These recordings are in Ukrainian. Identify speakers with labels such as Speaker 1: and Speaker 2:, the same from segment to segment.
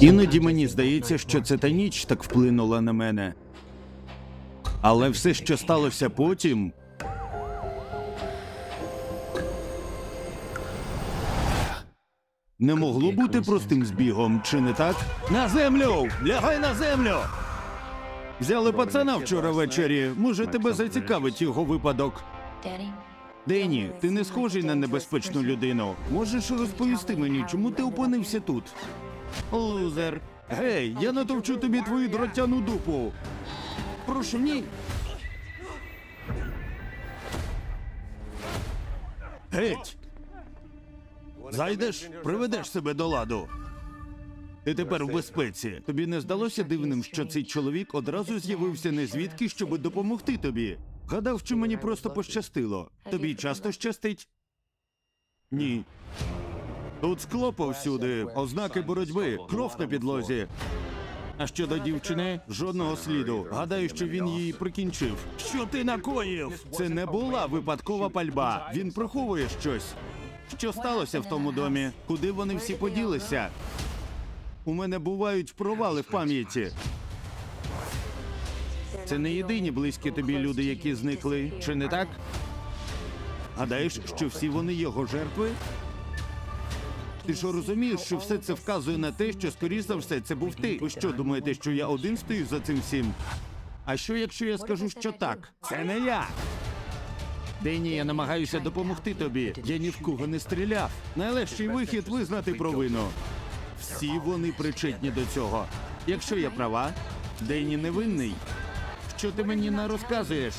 Speaker 1: Іноді мені здається, що це та ніч так вплинула на мене. Але все, що сталося потім. Не могло бути простим збігом, чи не так? На землю! Лягай на землю! Взяли пацана вчора ввечері. Може, тебе зацікавить його випадок. Дені, ти не схожий на небезпечну людину. Можеш розповісти мені, чому ти опинився тут? Лузер. Гей, я натовчу тобі твою дротяну дупу. Прошу, ні. Геть. Зайдеш, приведеш себе до ладу. Ти тепер в безпеці. Тобі не здалося дивним, що цей чоловік одразу з'явився не звідки, щоб допомогти тобі. Гадав, що мені просто пощастило. Тобі часто щастить? Ні. Тут скло повсюди, ознаки боротьби, кров на підлозі. А щодо дівчини, жодного сліду. Гадаю, що він її прикінчив. Що ти накоїв? Це не була випадкова пальба. Він приховує щось. Що сталося в тому домі? Куди вони всі поділися? У мене бувають провали в пам'яті. Це не єдині близькі тобі люди, які зникли, чи не так? Гадаєш, що всі вони його жертви? Ти що розумієш, що все це вказує на те, що скоріш за все це був ти. Ви що думаєте, що я один стою за цим всім? А що, якщо я скажу, що так? Це не я. Дені, я намагаюся допомогти тобі. Я ні в кого не стріляв. Найлегший вихід визнати провину. Всі вони причетні до цього. Якщо я права, Дені невинний. Що ти мені не розказуєш?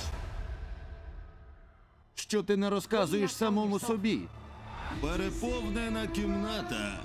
Speaker 1: Що ти не розказуєш самому собі? Переповнена кімната.